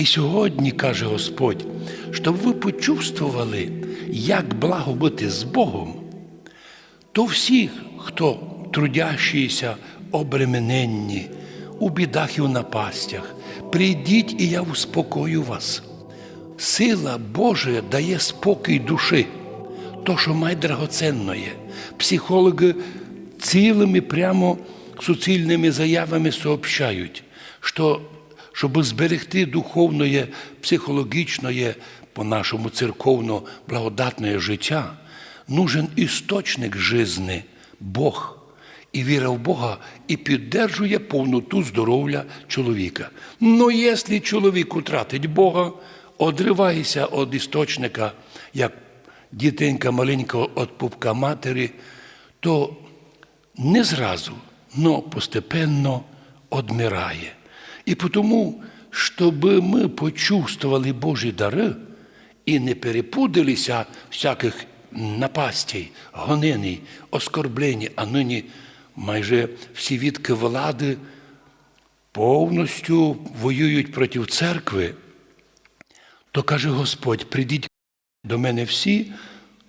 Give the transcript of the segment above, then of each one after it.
І сьогодні, каже Господь, щоб ви почувствували, як благо бути з Богом, то всіх, хто трудящіся, обремененні, у бідах і в напастях, прийдіть, і я успокою вас. Сила Божия дає спокій душі, то, що май драгоценне. Психологи цілими прямо суцільними заявами сообщають, що щоб зберегти духовне, психологічне, по-нашому церковно благодатне життя, нужен істочник жизни Бог. І віра в Бога і піддержує повноту здоров'я чоловіка. Ну, якщо чоловік втратить Бога, одривається від істочника, як дітенька маленька від пупка матері, то не зразу, но постепенно одмирає. І тому, щоб ми почувствували Божі дари і не перепудилися всяких напастей, гонений, оскорблень, а нині майже всі відки влади повністю воюють проти церкви, то каже Господь: прийдіть до мене всі,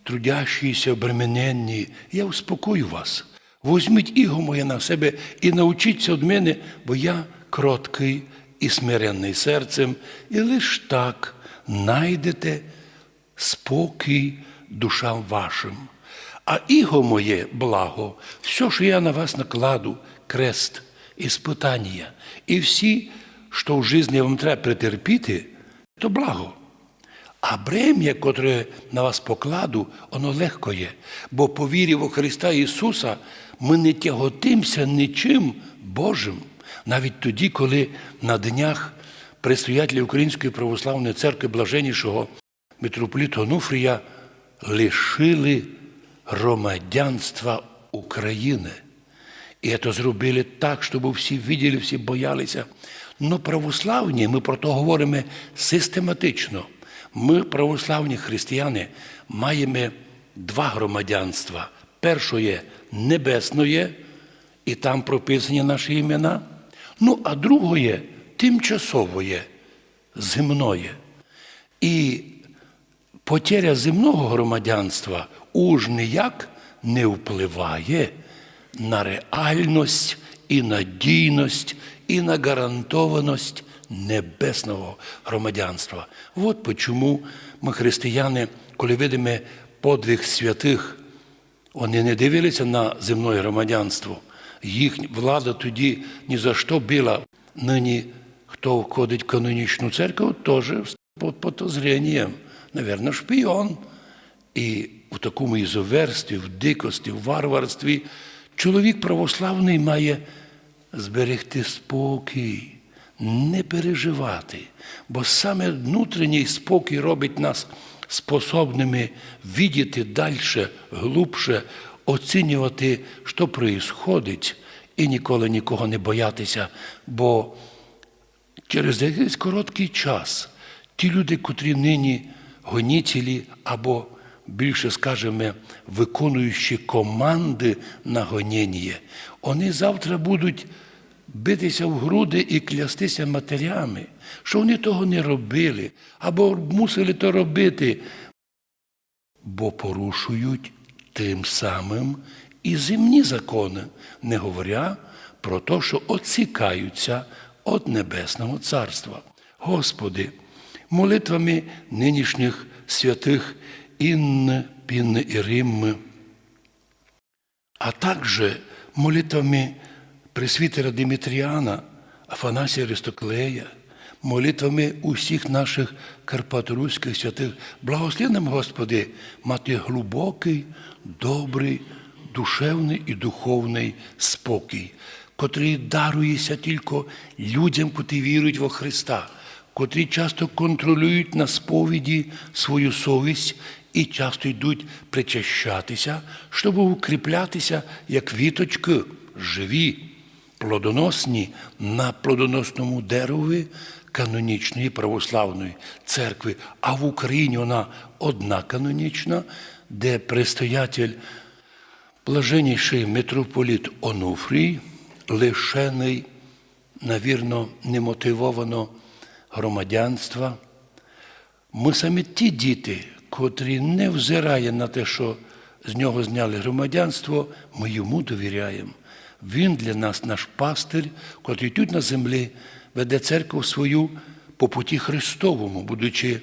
трудящіся, обремененні, я успокою вас. Возьміть іго моє на себе і научіться від мене, бо я кроткий і смиренний серцем, і лиш так найдете спокій душам вашим. А іго моє благо, все, що я на вас накладу, крест, іспитання, і всі, що в житті вам треба претерпіти, то благо. А брем'я, котре на вас покладу, воно легко є. Бо по вірі во Христа Ісуса ми не тяготимося нічим Божим. Навіть тоді, коли на днях предстоятелі Української православної церкви блаженнішого митрополіта Онуфрія лишили громадянства України. І це зробили так, щоб всі виділи, всі боялися. Ну, православні, ми про то говоримо систематично. Ми, православні християни, маємо два громадянства. Перше небесне, і там прописані наші імена. Ну, а друге тимчасове, земное. І потеря земного громадянства уж ніяк не впливає на реальність і надійність, і на гарантованість небесного громадянства. От чому ми, християни, коли видимо подвиг святих, вони не дивилися на земне громадянство. Їх влада тоді ні за що била. Нині, хто входить в канонічну церкву, теж під подозрінням, навірно, шпіон. І в такому ізоверстві, в дикості, в варварстві чоловік православний має зберегти спокій, не переживати, бо саме внутрішній спокій робить нас способними видіти далі, глубше, оцінювати, що проїсходить, і ніколи нікого не боятися, бо через якийсь короткий час ті люди, котрі нині гонітелі або більше скажемо, виконуючи команди на гоніння, вони завтра будуть битися в груди і клястися матерями, що вони того не робили, або мусили то робити, бо порушують тим самим і земні закони, не говоря про те, що оцікаються від Небесного Царства. Господи, молитвами нинішніх святих Інни, Пінни і Римми, а також молитвами пресвітера Димитріана, Афанасія Аристоклея, молитвами усіх наших карпаторуських святих, благослови Господи, мати глибокий, добрий, душевний і духовний спокій, котрий дарується тільки людям, котрі вірують во Христа, котрі часто контролюють на сповіді свою совість і часто йдуть причащатися, щоб укріплятися, як віточки, живі, плодоносні на плодоносному дереві канонічної православної церкви. А в Україні вона одна канонічна, де предстоятель блаженніший митрополіт Онуфрій, лишений, навірно, немотивовано громадянства. Ми самі ті діти, котрі не взирає на те, що з нього зняли громадянство, ми йому довіряємо. Він для нас наш пастир, котрий тут на землі веде церкву свою по путі Христовому, будучи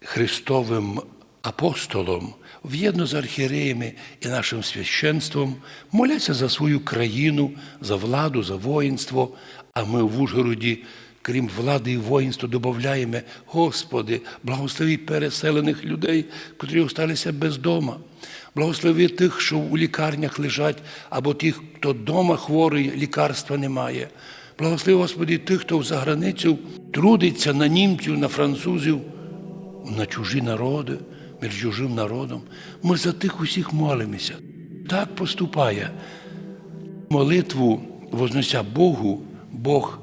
Христовим апостолом, в'єдно з архієреями і нашим священством, моляться за свою країну, за владу, за воїнство. А ми в Ужгороді, крім влади і воїнства, додаємо, Господи, благослови переселених людей, котрі осталися без дома. Благослови тих, що у лікарнях лежать, або тих, хто вдома хворий, лікарства немає. Благослови, Господи, тих, хто за границю трудиться на німців, на французів, на чужі народи, між чужим народом. Ми за тих усіх молимося. Так поступає. Молитву вознося Богу, Бог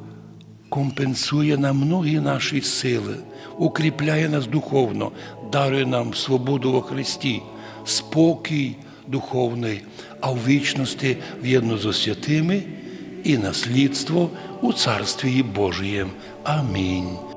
компенсує нам многі наші сили, укріпляє нас духовно, дарує нам свободу во Христі, спокій духовний, а в вічності в'єдно зо святими і наслідство у Царстві Божієм. Амінь.